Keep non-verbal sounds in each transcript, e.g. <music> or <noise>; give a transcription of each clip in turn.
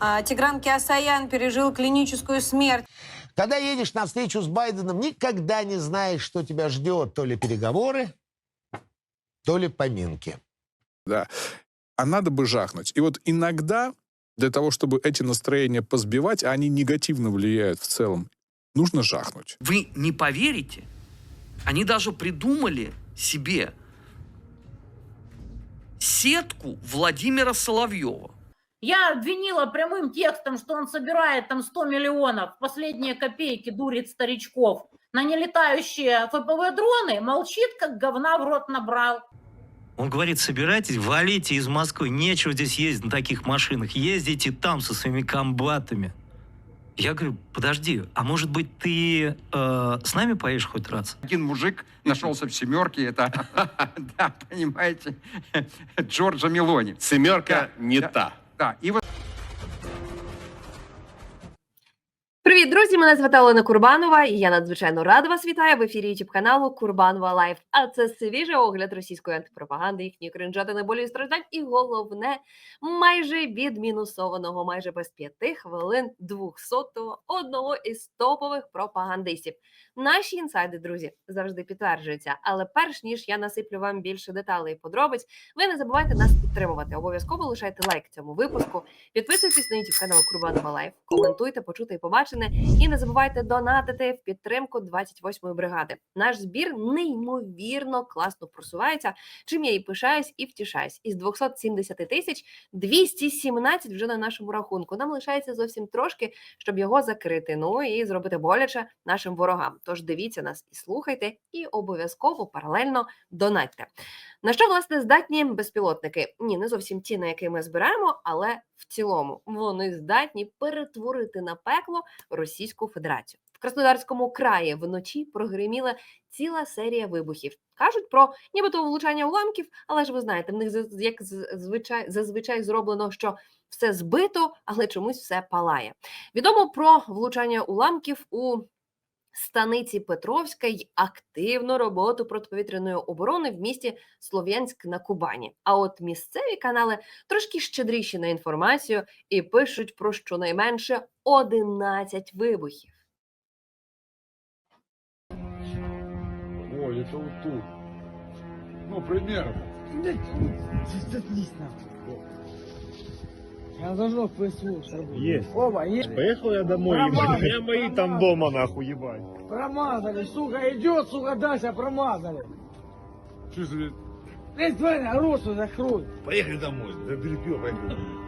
А, Тигран Киасаян пережил клиническую смерть. Когда едешь на встречу с Байденом, никогда не знаешь, что тебя ждет. То ли переговоры, то ли поминки. да. А надо бы жахнуть. И вот иногда для того, чтобы эти настроения позбивать, а они негативно влияют в целом, нужно жахнуть. Вы не поверите, они даже придумали себе сетку Владимира Соловьева. Я обвинила прямым текстом, что он собирает там 100 миллионов, последние копейки дурит старичков. На нелетающие ФПВ-дроны молчит, как говна в рот набрал. Он говорит, собирайтесь, валите из Москвы, нечего здесь ездить на таких машинах, ездите там со своими комбатами. Я говорю, подожди, а может быть ты э, с нами поедешь хоть раз? Один мужик нашелся в семерке, это, <laughs> да, понимаете, <laughs> Джорджа Мелони. Семерка не та. Да, и Мене звати Олена Курбанова, і я надзвичайно рада вас вітаю в ефірі youtube каналу Курбанова Лайф. А це свіжий огляд російської антипропаганди, їхньої кринжатини болі і страждань, і головне, майже відмінусованого, майже без п'яти хвилин 200-го одного із топових пропагандистів. Наші інсайди, друзі, завжди підтверджуються. Але перш ніж я насиплю вам більше деталей і подробиць, ви не забувайте нас підтримувати. Обов'язково лишайте лайк цьому випуску. Підписуйтесь на YouTube канал Курбанова Лайф, коментуйте, почути і побачене. І не забувайте донатити в підтримку 28-ї бригади. Наш збір неймовірно класно просувається. Чим я і пишаюсь і втішаюсь. Із 270 тисяч 217 вже на нашому рахунку. Нам лишається зовсім трошки, щоб його закрити. Ну і зробити боляче нашим ворогам. Тож дивіться нас і слухайте, і обов'язково паралельно донатьте. На що власне здатні безпілотники? Ні, не зовсім ті, на які ми збираємо, але в цілому вони здатні перетворити на пекло Російську Федерацію. В Краснодарському краї вночі прогреміла ціла серія вибухів. Кажуть про нібито влучання уламків, але ж ви знаєте, в них як звичай зазвичай зроблено, що все збито, але чомусь все палає. Відомо про влучання уламків у станиці Петровська й активну роботу протиповітряної оборони в місті Слов'янськ на Кубані. А от місцеві канали трошки щедріші на інформацію і пишуть про щонайменше 11 вибухів. Ой, это вот тут. Ну, примерно. Заткнись нахуй. Я зажег ПСУ Есть. Оба, есть. Поехал я домой, Промазали, ебать. У меня мои там дома, нахуй, ебать. Промазали, сука, идет, сука, Дася, промазали. Че за... Эй, тварь, росу закрой. Поехали домой. Да перепил, поехали домой.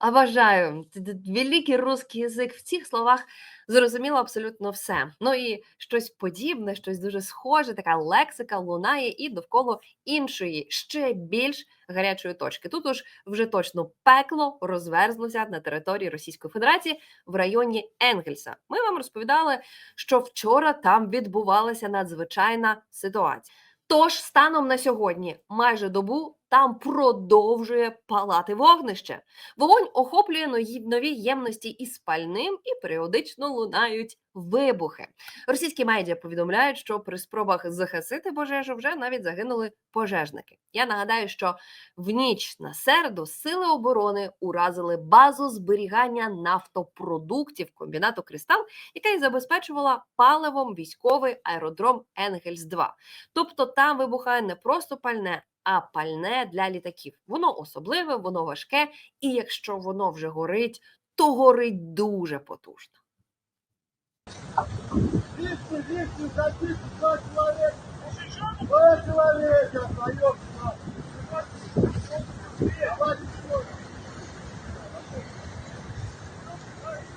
Обожаю великий русський язик. В цих словах зрозуміло абсолютно все. Ну і щось подібне, щось дуже схоже, така лексика лунає і довкола іншої, ще більш гарячої точки. Тут уж вже точно пекло розверзлося на території Російської Федерації в районі Енгельса. Ми вам розповідали, що вчора там відбувалася надзвичайна ситуація. Тож станом на сьогодні, майже добу, там продовжує палати вогнище. Вогонь охоплює нові, ємності із пальним і періодично лунають вибухи. Російські медіа повідомляють, що при спробах захисити пожежу вже навіть загинули пожежники. Я нагадаю, що в ніч на середу сили оборони уразили базу зберігання нафтопродуктів комбінату Кристал, яка й забезпечувала паливом військовий аеродром Енгельс 2 Тобто там вибухає не просто пальне, а пальне для літаків. Воно особливе, воно важке, і якщо воно вже горить, то горить дуже потужно.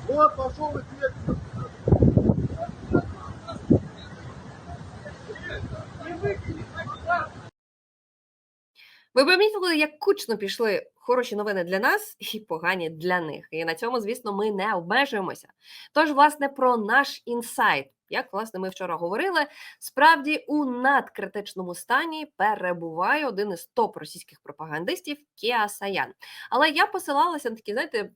Вот, пошел и Ви помітили, як кучно пішли хороші новини для нас і погані для них. І на цьому, звісно, ми не обмежуємося. Тож, власне, про наш інсайт. Як власне ми вчора говорили, справді у надкритичному стані перебуває один із топ російських пропагандистів Кіа Саян. Але я посилалася на такі, знаєте,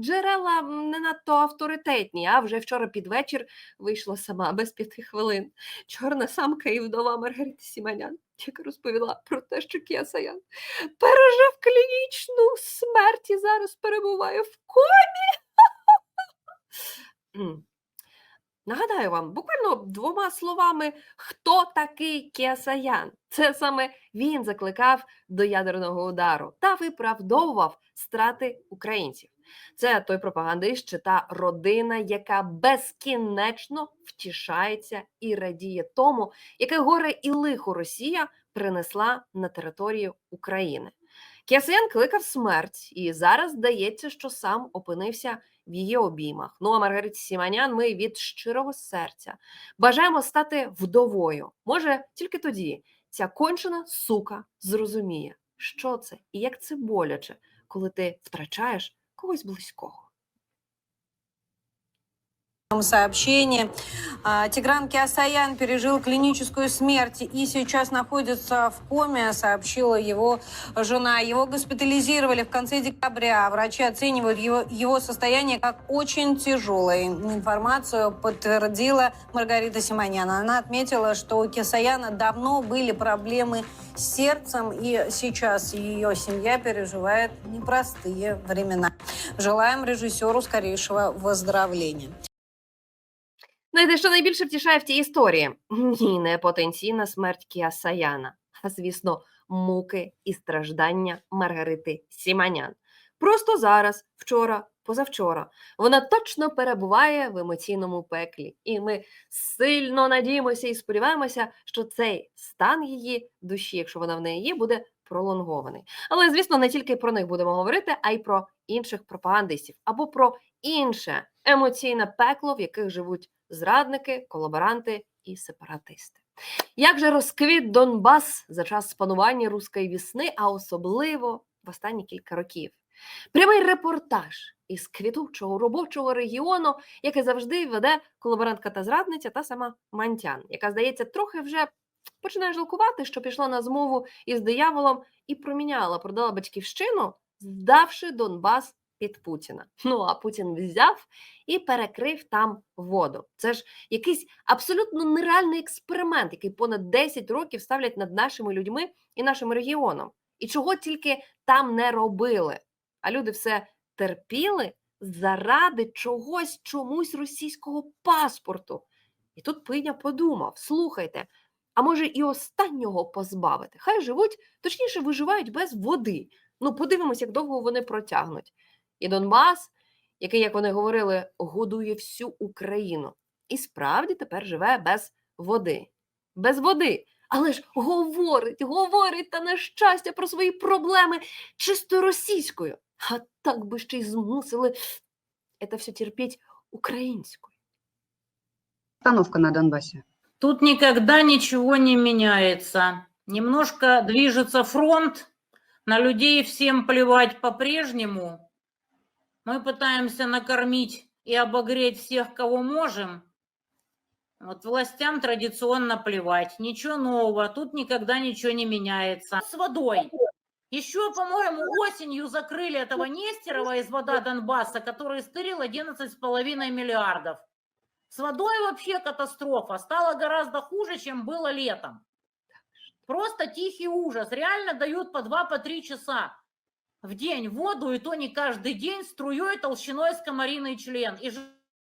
джерела не надто авторитетні. А вже вчора під вечір вийшла сама без п'яти хвилин. Чорна самка і вдова Маргарита Сіманян. Яка розповіла про те, що Кіасаян пережив клінічну смерть і зараз перебуває в комі. <laughs> Нагадаю вам, буквально двома словами, хто такий Кіасаян? Це саме він закликав до ядерного удару та виправдовував страти українців. Це той пропагандист чи та родина, яка безкінечно втішається і радіє тому, яке горе і лихо Росія принесла на територію України. Кіасаян кликав смерть, і зараз здається, що сам опинився в її обіймах. Ну а Маргариті Сіманян ми від щирого серця бажаємо стати вдовою. Може, тільки тоді ця кончена сука зрозуміє, що це і як це боляче, коли ти втрачаєш когось близького. Сообщение. А, Тигран Киасаян пережил клиническую смерть и сейчас находится в коме, сообщила его жена. Его госпитализировали в конце декабря. Врачи оценивают его, его состояние как очень тяжелое. Информацию подтвердила Маргарита Симонян. Она отметила, что у Киасаяна давно были проблемы с сердцем, и сейчас ее семья переживает непростые времена. Желаем режиссеру скорейшего выздоровления. Знаєте, що найбільше втішає в цій історії? <laughs> Ні, не потенційна смерть Кіасаяна, а звісно, муки і страждання Маргарити Сіманян. Просто зараз, вчора, позавчора, вона точно перебуває в емоційному пеклі, і ми сильно надіємося і сподіваємося, що цей стан її душі, якщо вона в неї є, буде пролонгований. Але, звісно, не тільки про них будемо говорити, а й про інших пропагандистів або про інше емоційне пекло, в яких живуть зрадники, колаборанти і сепаратисти. Як же розквіт Донбас за час спанування руської вісни, а особливо в останні кілька років? Прямий репортаж із квітучого робочого регіону, який завжди веде колаборантка та зрадниця та сама Мантян, яка, здається, трохи вже починає жалкувати, що пішла на змову із дияволом і проміняла, продала батьківщину, здавши Донбас під Путіна. Ну а Путін взяв і перекрив там воду. Це ж якийсь абсолютно нереальний експеримент, який понад 10 років ставлять над нашими людьми і нашим регіоном. І чого тільки там не робили. А люди все терпіли заради чогось, чомусь російського паспорту. І тут Пиня подумав: слухайте, а може і останнього позбавити? Хай живуть, точніше, виживають без води. Ну, подивимось, як довго вони протягнуть. І Донбас, який, як вони говорили, годує всю Україну, і справді тепер живе без води. Без води. Але ж говорить, говорить та на щастя про свої проблеми чисто російською. А так би ще й змусили це все терпіть українською. Обстановка на Донбассе. Тут никогда ничего не меняется. Немножко движется фронт, на людей всем плевать по-прежнему. Мы пытаемся накормить и обогреть всех, кого можем. Вот властям традиционно плевать. Ничего нового, тут никогда ничего не меняется. С водой. Еще, по-моему, осенью закрыли этого Нестерова из вода Донбасса, который стырил 11,5 миллиардов. С водой вообще катастрофа. Стало гораздо хуже, чем было летом. Просто тихий ужас. Реально дают по 2-3 часа в день воду, и то не каждый день, струей толщиной с комариный член. И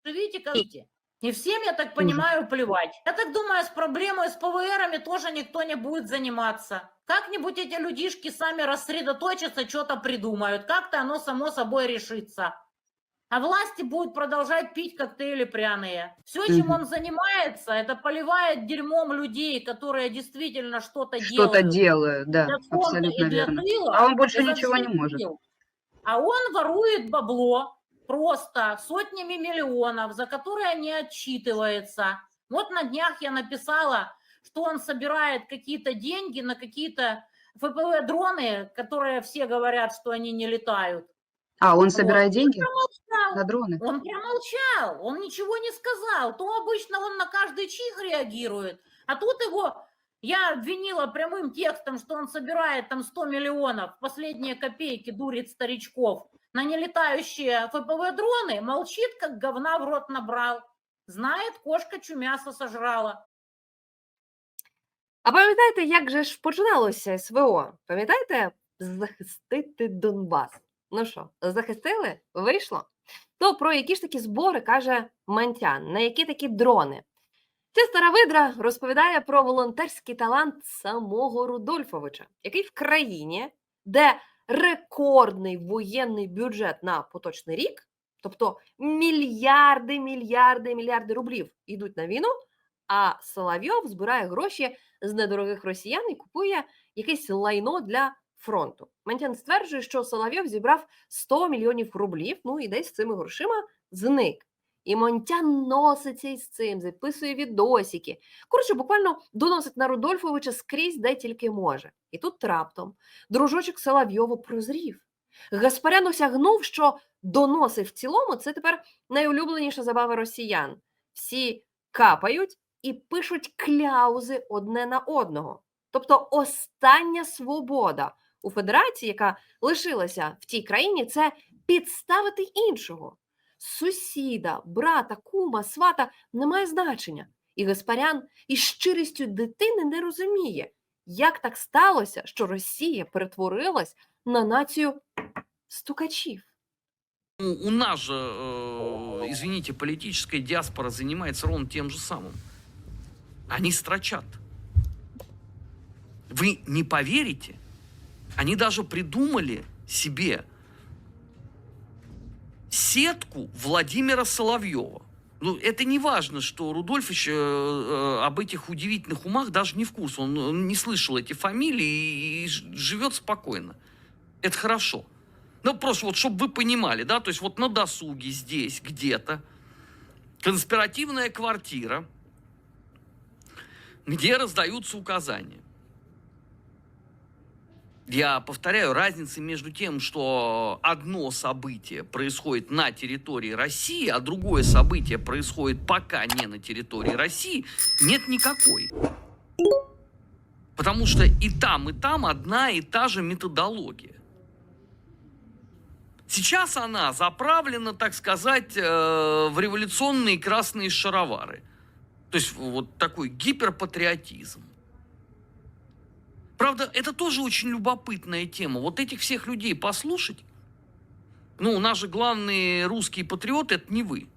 живите как хотите. И всем, я так понимаю, плевать. Я так думаю, с проблемой с ПВРами тоже никто не будет заниматься. Как-нибудь эти людишки сами рассредоточатся, что-то придумают. Как-то оно само собой решится. А власти будут продолжать пить коктейли пряные. Все, чем он занимается, это поливает дерьмом людей, которые действительно что-то Что-то делают. делают, да, для абсолютно и для верно. тыла, А он больше ничего не может. А он ворует бабло просто сотнями миллионов, за которые не отчитывается. Вот на днях я написала, что он собирает какие-то деньги на какие-то ФПВ-дроны, которые все говорят, что они не летают. А, он Вот. собирает деньги Промолчал. на дроны? Он промолчал, он ничего не сказал. То обычно он на каждый чих реагирует, а тут его я обвинила прямым текстом, что он собирает там 100 миллионов, последние копейки дурит старичков на нелетающие ФПВ-дроны, молчит, как говна в рот набрал. Знает, кошка чумяса сожрала. А пам'ятаєте, як же ж починалося СВО? Пам'ятаєте, захистити Донбас? Ну що, захистили? Вийшло? То про які ж такі збори каже Мантян, на які такі дрони? Ця стара видра розповідає про волонтерський талант самого Рудольфовича, який в країні, де рекордний воєнний бюджет на поточний рік, тобто мільярди, мільярди, мільярди рублів йдуть на війну, а Соловйов збирає гроші з недорогих росіян і купує якесь лайно для фронту. Мантян стверджує, що Соловйов зібрав 100 мільйонів рублів, ну і десь з цими грошима зник. І Монтян носиться із цим, записує відосики. Коротше, буквально доносить на Рудольфовича скрізь, де тільки може. І тут раптом дружочок Соловйова прозрів. Гаспарян осягнув, що доноси в цілому це тепер найулюбленіша забава росіян. Всі капають і пишуть кляузи одне на одного. Тобто остання свобода у федерації, яка лишилася в тій країні, це підставити іншого. Сусіда, брата, кума, свата немає значення. І Гаспарян із щирістю дитини не розуміє, як так сталося, що Росія перетворилась на націю стукачів. У, у нас же, э, извините, политическая диаспора занимается ровно тем же самым. Они строчат. Вы не поверите, они даже придумали себе сетку Владимира Соловьева. Ну, это не важно, что Рудольфович э, э, об этих удивительных умах даже не в курсе. Он, он не слышал эти фамилии и, и живет спокойно. Это хорошо. Ну, просто вот, чтобы вы понимали, да, то есть вот на досуге здесь где-то конспиративная квартира, где раздаются указания. Я повторяю, разницы между тем, что одно событие происходит на территории России, а другое событие происходит пока не на территории России, нет никакой. Потому что и там, и там одна и та же методология. Сейчас она заправлена, так сказать, э, в революционные красные шаровары. То есть вот такой гиперпатриотизм. Правда, это тоже очень любопытная тема. Вот этих всех людей послушать. Ну, же главные русские патриоты это не вы.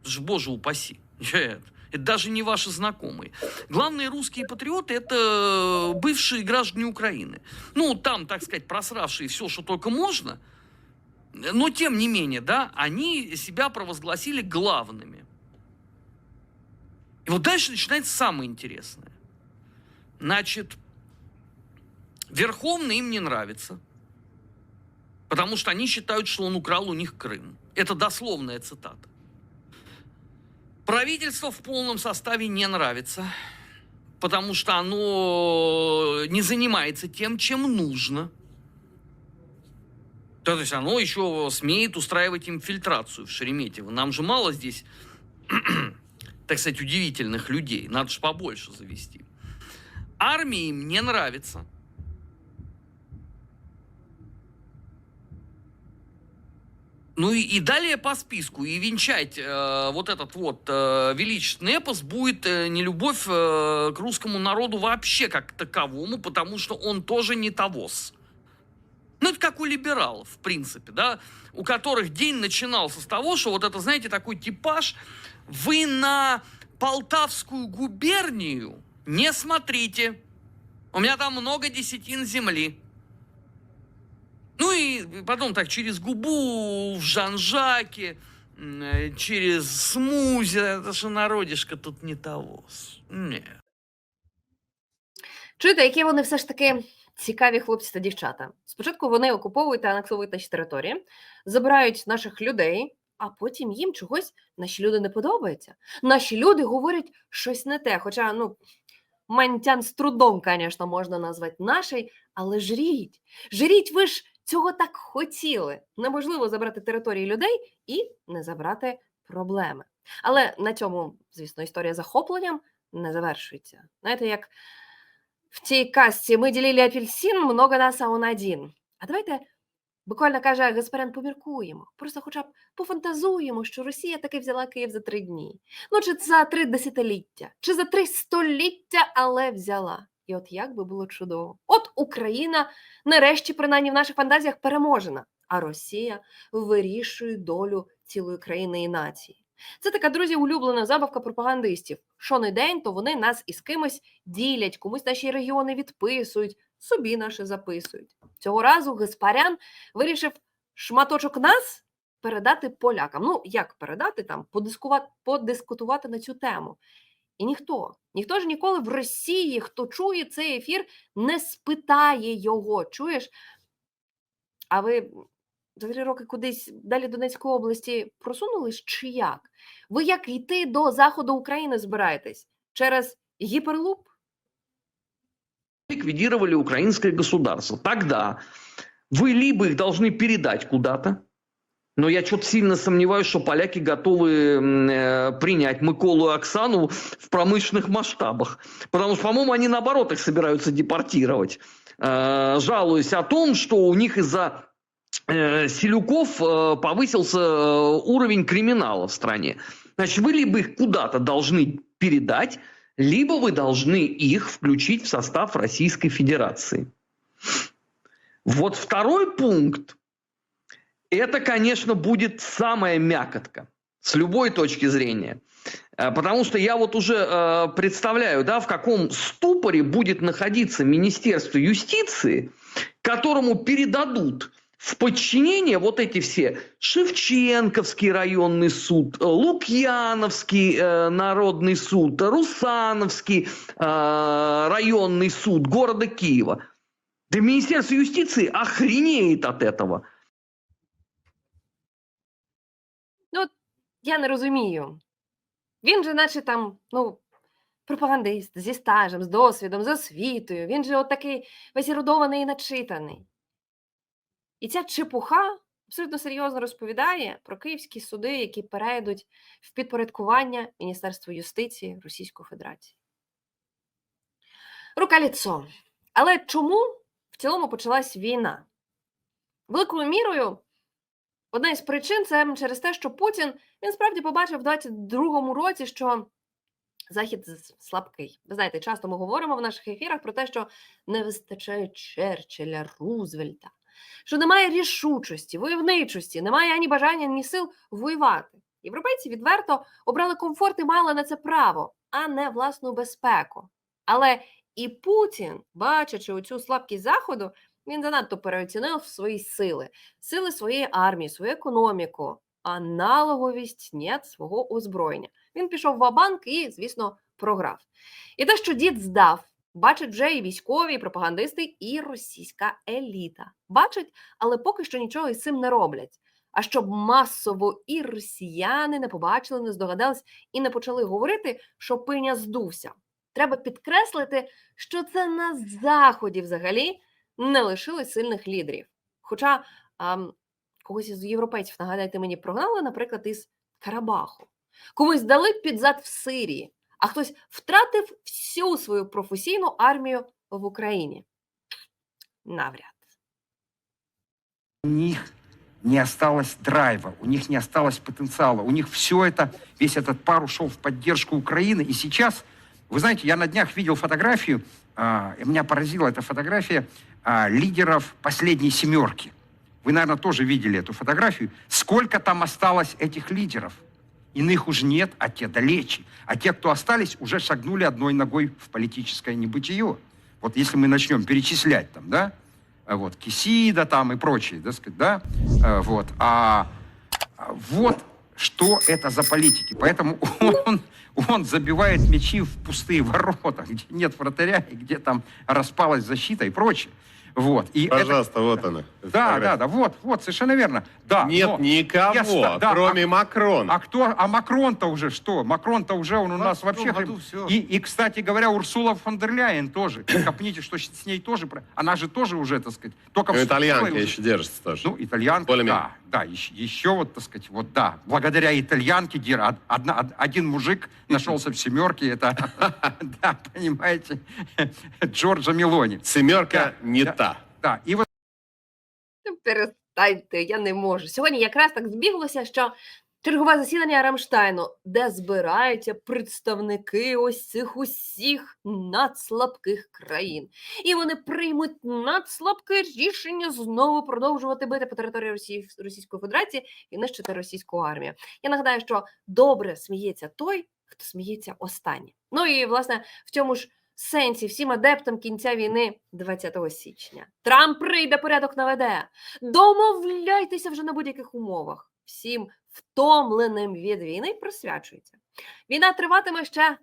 Это же, боже упаси. <laughs> Это, даже не ваши знакомые. Главные русские патриоты это бывшие граждане Украины. Ну, там, так сказать, просравшие все, что только можно. Но, тем не менее, да, они себя провозгласили главными. И вот дальше начинается самое интересное. Значит, Верховный им не нравится, потому что они считают, что он украл у них Крым. Это дословная цитата. Правительство в полном составе не нравится, потому что оно не занимается тем, чем нужно. То есть оно еще смеет устраивать инфильтрацию в Шереметьево. Нам же мало здесь, <clears throat> так сказать, удивительных людей. Надо же побольше завести. Армии им не нравится. Ну и, и далее по списку. И венчать э, вот этот вот э, величественный эпос будет э, не любовь э, к русскому народу вообще как таковому, потому что он тоже не тавос. Ну, это как у либералов, в принципе, да, у которых день начинался с того, что вот это, знаете, такой типаж, вы на Полтавскую губернию не смотрите. У меня там много десятин земли. Ну и потом так через губу в Жан-Жаке, э, через смузи, это же народишко тут не того. Нет. Чуєте, які вони все ж таки цікаві хлопці та дівчата. Спочатку вони окуповують та анексовують наші території, забирають наших людей, а потім їм чогось наші люди не подобаються. Наші люди говорять щось не те. Хоча, ну, мантян з трудом, звісно, можна назвати наший, але жріть. Жріть, ви ж цього так хотіли. Неможливо забрати території людей і не забрати проблеми. Але на цьому, звісно, історія захопленням не завершується. Знаєте, як в цій казці ми ділили апельсин, много нас, а он один. А давайте, буквально каже Гаспарян, поміркуємо, просто хоча б пофантазуємо, що Росія таки взяла Київ за три дні. Ну, чи за три десятиліття, чи за три століття, але взяла. І от як би було чудово. От Україна нарешті, принаймні в наших фантазіях, переможена, а Росія вирішує долю цілої країни і нації. Це така, друзі, улюблена забавка пропагандистів. Що не день, то вони нас із кимось ділять, комусь наші регіони відписують, собі наші записують. Цього разу Гаспарян вирішив шматочок нас передати полякам. Ну, як передати там, подискувати, подискутувати на цю тему. І ніхто, ніхто ж ніколи в Росії, хто чує цей ефір, не спитає його. Чуєш? А ви за три роки кудись далі Донецької області просунулись чи як? Ви як йти до заходу України збираєтесь? Через гіперлуп? ликвидировали украинское государство. Тогда вы либо их должны передать куда-то, но я что-то сильно сомневаюсь, что поляки готовы э, принять Миколу и Оксану в промышленных масштабах. Потому что, по-моему, они наоборот их собираются депортировать, э, жалуясь о том, что у них из-за э, Селюков повысился уровень криминала в стране. Значит, вы либо их куда-то должны передать, либо вы должны их включить в состав Российской Федерации. Вот второй пункт, это, конечно, будет самая мякотка с любой точки зрения. Э, Потому что я вот уже э, представляю, да, в каком ступоре будет находиться Министерство юстиции, которому передадут в подчинение вот эти все Шевченковский районный суд, Лукьяновский э, народный суд, Русановский э, районный суд города Киева. Да Министерство юстиции охренеет от этого. Я не розумію. Він же, наче там, ну, пропагандист зі стажем, з досвідом, з освітою. Він же такий весь ерудований і начитаний. І ця чепуха абсолютно серйозно розповідає про київські суди, які перейдуть в підпорядкування Міністерства юстиції Російської Федерації. Рука ліцо. Але чому в цілому почалась війна? Великою мірою Одна із причин це через те, що Путін він справді побачив в 22-му році, що Захід слабкий. Ви знаєте, часто ми говоримо в наших ефірах про те, що не вистачає Черчилля, Рузвельта, що немає рішучості, войовничості, немає ані бажання, ні сил воювати. Європейці відверто обрали комфорт і мали на це право, а не власну безпеку. Але і Путін, бачачи оцю слабкість Заходу, він занадто переоцінив свої сили сили своєї армії, свою економіку, аналоговість нет свого озброєння. Він пішов в банк і, звісно, програв. І те, що дід здав, бачать вже і військові, і пропагандисти, і російська еліта. Бачать, але поки що нічого із цим не роблять. А щоб масово і росіяни не побачили, не здогадались і не почали говорити, що пиня здувся. Треба підкреслити, що це на заході взагалі не лишили сильних лідерів. Хоча ам, когось із європейців, нагадайте мені, прогнали, наприклад, із Карабаху. Комусь дали під зад в Сирії, а хтось втратив всю свою професійну армію в Україні. Навряд. У них не осталось драйва, у них не осталось потенциала, у них все это, весь этот пар ушел в поддержку Украины. И сейчас, вы знаете, я на днях видел фотографию, а, и меня поразила эта фотография а, лидеров последней семерки. Вы, наверное, тоже видели эту фотографию. Сколько там осталось этих лидеров? Иных уже нет, а те далече. А те, кто остались, уже шагнули одной ногой в политическое небытие. Вот если мы начнем перечислять там, да, а вот Кисида там и прочие, да, сказать, да, э, вот. А а вот что это за политики. Поэтому он, он забивает мячи в пустые ворота, где нет вратаря, и где там распалась защита и прочее. Вот. И это- Пожалуйста, вот она. да, да, да, вот, вот, совершенно верно. Да, Нет но- никого, Я да, кроме а- Макрона. А кто? А Макрон-то уже что? Макрон-то уже он у нас вообще. И, и, кстати говоря, Урсула фон дер Ляйен тоже. Копните, что с ней тоже. Она же тоже уже, так сказать, только Ну, итальянка уже- еще держится тоже. Ну, итальянка, Более-менее. да, да, еще, еще вот, так сказать, вот да. Благодаря итальянке од- одна- од- один мужик нашелся в семерке, это, <laughs> да, понимаете, <laughs> Джорджа Мелони. Семерка не да. и Ну, Перестаньте, я не можу. Сьогодні якраз так збіглося, що Чергове засідання Рамштайну, де збираються представники ось цих усіх надслабких країн. І вони приймуть надслабке рішення знову продовжувати бити по території Росії, Російської Федерації і нищити російську армію. Я нагадаю, що добре сміється той, хто сміється останній. Ну і власне в цьому ж сенсі всім адептам кінця війни 20 січня. Трамп прийде, порядок наведе. Домовляйтеся вже на будь-яких умовах. Всім втомленим від війни присвячується. Війна триватиме ще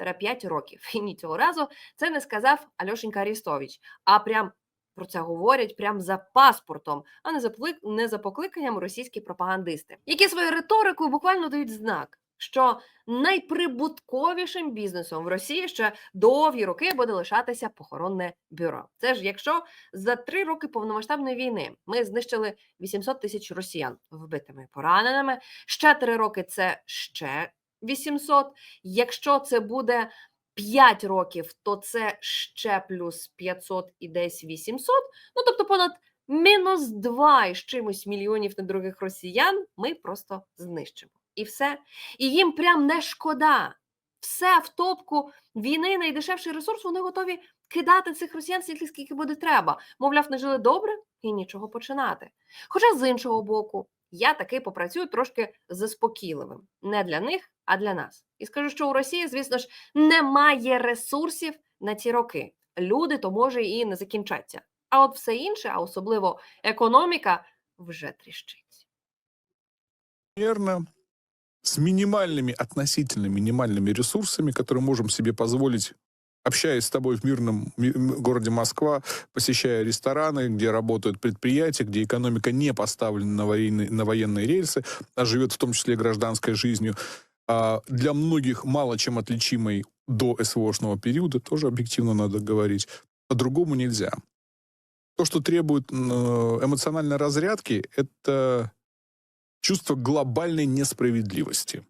3-5 років. І ні цього разу це не сказав Альошенька Арістович, а прям про це говорять прям за паспортом, а не за не за покликанням російські пропагандисти, які своєю риторикою буквально дають знак, що найприбутковішим бізнесом в Росії ще довгі роки буде лишатися похоронне бюро. Це ж якщо за три роки повномасштабної війни ми знищили 800 тисяч росіян вбитими пораненими. Ще три роки це ще 800. Якщо це буде 5 років, то це ще плюс 500 і десь 800. Ну тобто понад мінус 2 із чимось мільйонів недорогих росіян ми просто знищимо. І все. І їм прям не шкода. Все в топку війни найдешевший ресурс, вони готові кидати цих росіян стільки, скільки буде треба. Мовляв, не жили добре і нічого починати. Хоча з іншого боку, я таки попрацюю трошки заспокійливим. Не для них, а для нас. І скажу, що у Росії, звісно ж, немає ресурсів на ці роки. Люди то може і не закінчаться. А от все інше, а особливо економіка, вже тріщить. Примерно с минимальными, относительно минимальными ресурсами, которые можем себе позволить, общаясь с тобой в мирном городе Москва, посещая рестораны, где работают предприятия, где экономика не поставлена на, военные, на военные рельсы, а живет в том числе гражданской жизнью, а для многих мало чем отличимой до СВОшного периода, тоже объективно надо говорить, по-другому нельзя. То, что требует эмоциональной разрядки, это чувство глобальной несправедливости.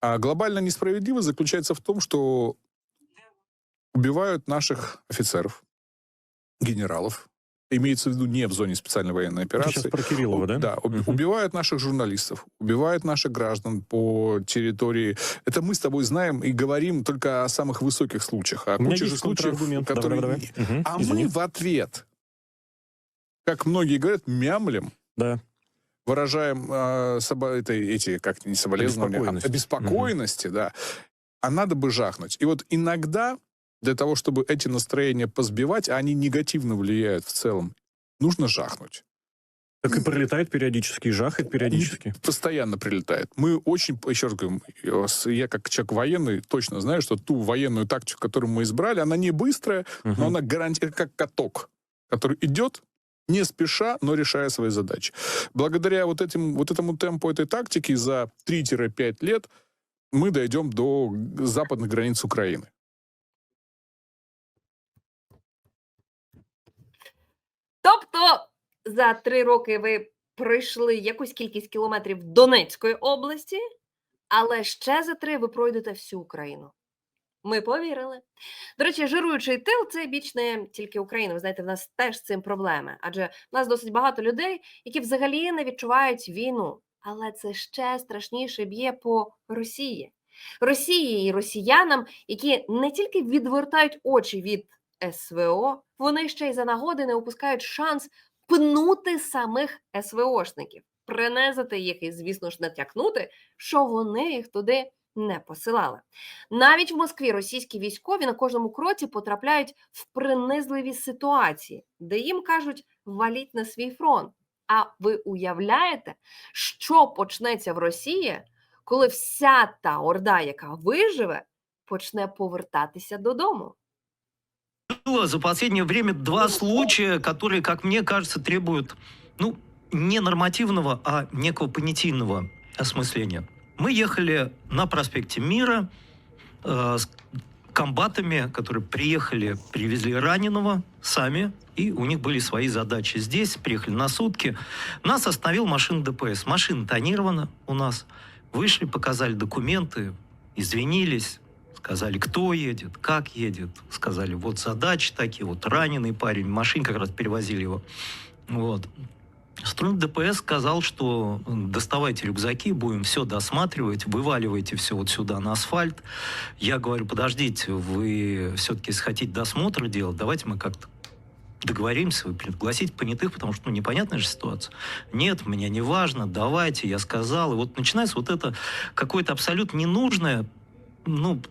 А глобальная несправедливость заключается в том, что убивают наших офицеров, генералов, имеется в виду не в зоне специальной военной Ты операции. сейчас про Кириллова, да? Да, убивают наших журналистов, убивают наших граждан по территории. Это мы с тобой знаем и говорим только о самых высоких случаях. А У куча же случаев. Давай, которые... давай, давай. Мгм, А извини. мы в ответ, как многие говорят, мямлем, Да. Выражаем э, соба- это, эти, как не соболезнования, Обеспокоенность. а обеспокоенности, да. А надо бы жахнуть. И вот иногда для того, чтобы эти настроения позбивать, а они негативно влияют в целом, нужно жахнуть. Так и прилетает периодически, и жахает периодически. Постоянно прилетает. Мы очень, еще раз говорю, я как человек военный точно знаю, что ту военную тактику, которую мы избрали, она не быстрая, Мгм. но она гарантирует как каток, который идет не спеша, но решая свои задачи. Благодаря вот, этим, вот этому темпу этой тактики за 3-5 лет мы дойдем до г- западных границ Украины. Тобто за три роки ви пройшли якусь кількість кілометрів Донецької області, але ще за три ви пройдете всю Україну. Ми повірили. До речі, жируючий тил це біч не тільки Україна. Ви знаєте, в нас теж з цим проблеми. Адже в нас досить багато людей, які взагалі не відчувають війну. Але це ще страшніше б'є по Росії. Росії і росіянам, які не тільки відвертають очі від СВО, вони ще й за нагоди не упускають шанс пнути самих СВОшників, принизити їх і, звісно ж, натякнути, що вони їх туди не посилали. Навіть в Москві російські військові на кожному кроці потрапляють в принизливі ситуації, де їм кажуть валіть на свій фронт. А ви уявляєте, що почнеться в Росії, коли вся та орда, яка виживе, почне повертатися додому? Было за последнее время два случая, которые, как мне кажется, требуют, ну, не нормативного, а некого понятийного осмысления. Мы ехали на проспекте Мира э, с комбатами, которые приехали, привезли раненого сами, и у них были свои задачи. Здесь приехали на сутки. Нас остановил машина ДПС. Машина тонирована у нас. Вышли, показали документы, извинились, сказали, кто едет, как едет. Сказали, вот задачи такие, вот раненый парень, в машине как раз перевозили его. Вот. Сотрудник ДПС сказал, что доставайте рюкзаки, будем все досматривать, вываливайте все вот сюда на асфальт. Я говорю, подождите, вы все-таки если хотите досмотр делать, давайте мы как-то договоримся, вы пригласите понятых, потому что ну, непонятная же ситуация. Нет, мне не важно, давайте, я сказал. И вот начинается вот это какое-то абсолютно ненужное, ну,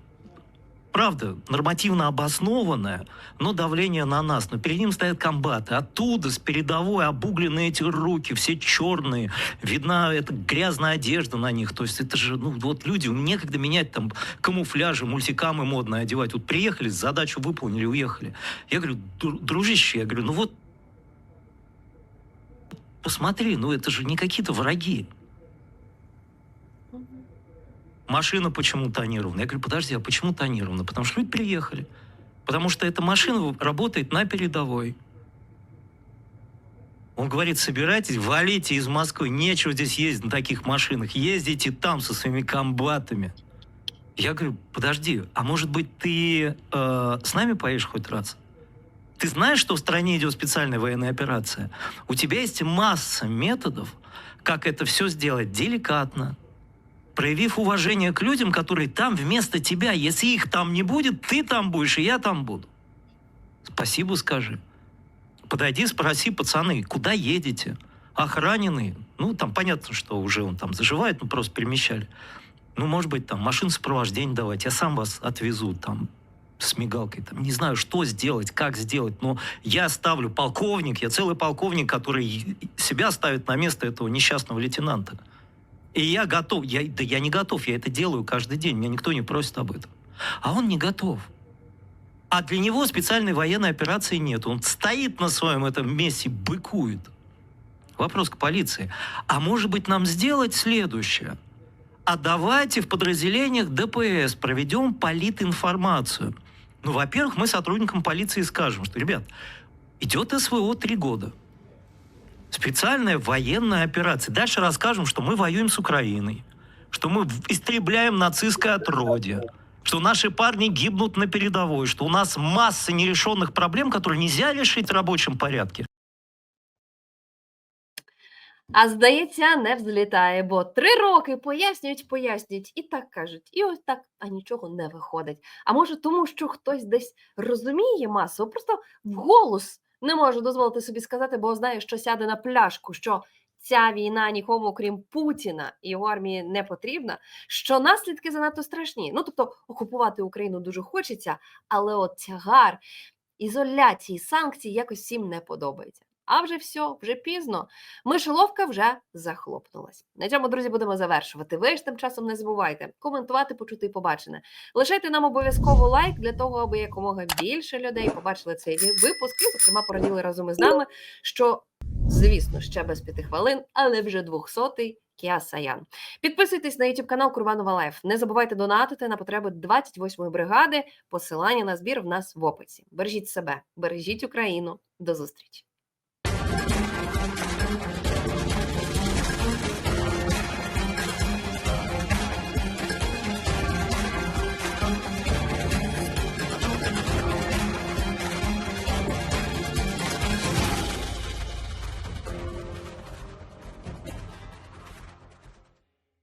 правда, нормативно обоснованное, но давление на нас. Но перед ним стоят комбаты. Оттуда, с передовой, обугленные эти руки, все черные. Видна эта грязная одежда на них. То есть это же, ну, вот люди, некогда менять там камуфляжи, мультикамы модные одевать. Вот приехали, задачу выполнили, уехали. Я говорю, «Дру- дружище, я говорю, ну вот посмотри, ну это же не какие-то враги. Машина почему тонирована? Я говорю, подожди, а почему тонирована? Потому что люди приехали. Потому что эта машина работает на передовой. Он говорит, собирайтесь, валите из Москвы. Нечего здесь ездить на таких машинах. Ездите там со своими комбатами. Я говорю, подожди, а может быть ты э, с нами поедешь хоть раз? Ты знаешь, что в стране идет специальная военная операция? У тебя есть масса методов, как это все сделать деликатно, проявив уважение к людям, которые там вместо тебя. Если их там не будет, ты там будешь, и я там буду. Спасибо скажи. Подойди, спроси, пацаны, куда едете? Охраненные. Ну, там понятно, что уже он там заживает, ну, просто перемещали. Ну, может быть, там машин сопровождения давать, я сам вас отвезу, там, с мигалкой, там, не знаю, что сделать, как сделать, но я ставлю полковник, я целый полковник, который себя ставит на место этого несчастного лейтенанта. И я готов, я, да я не готов, я это делаю каждый день, меня никто не просит об этом. А он не готов. А для него специальной военной операции нет. Он стоит на своем этом месте, быкует. Вопрос к полиции. А может быть нам сделать следующее? А давайте в подразделениях ДПС проведем политинформацию. Ну, во-первых, мы сотрудникам полиции скажем, что, ребят, идет СВО три года. Специальная военная операция. Дальше расскажем, что мы воюем с Украиной, что мы в- истребляем нацистское отродье, что наши парни гибнут на передовой, что у нас масса нерешенных проблем, которые нельзя решить в рабочем порядке. А здається, не взлітає, бо три роки пояснюють, пояснюють, і так кажуть, і ось так, а нічого не виходить. А може, тому що хтось десь розуміє масово, просто вголос не можу дозволити собі сказати, бо знає, що сяде на пляшку, що ця війна нікому, крім Путіна і його армії, не потрібна, що наслідки занадто страшні. Ну тобто, окупувати Україну дуже хочеться, але от тягар ізоляції, санкцій якось всім не подобається. А вже все, вже пізно. Мишоловка вже захлопнулась. На цьому, друзі, будемо завершувати. Ви ж тим часом не забувайте коментувати, почути і побачене. Лишайте нам обов'язково лайк для того, аби якомога більше людей побачили цей випуск і, зокрема, пораділи разом із нами, що, звісно, ще без п'яти хвилин, але вже двохсотий Кіа Саян. Підписуйтесь на YouTube канал Курбанова Лайф. Не забувайте донатити на потреби 28-ї бригади. Посилання на збір в нас в описі. Бережіть себе, бережіть Україну. До зустрічі!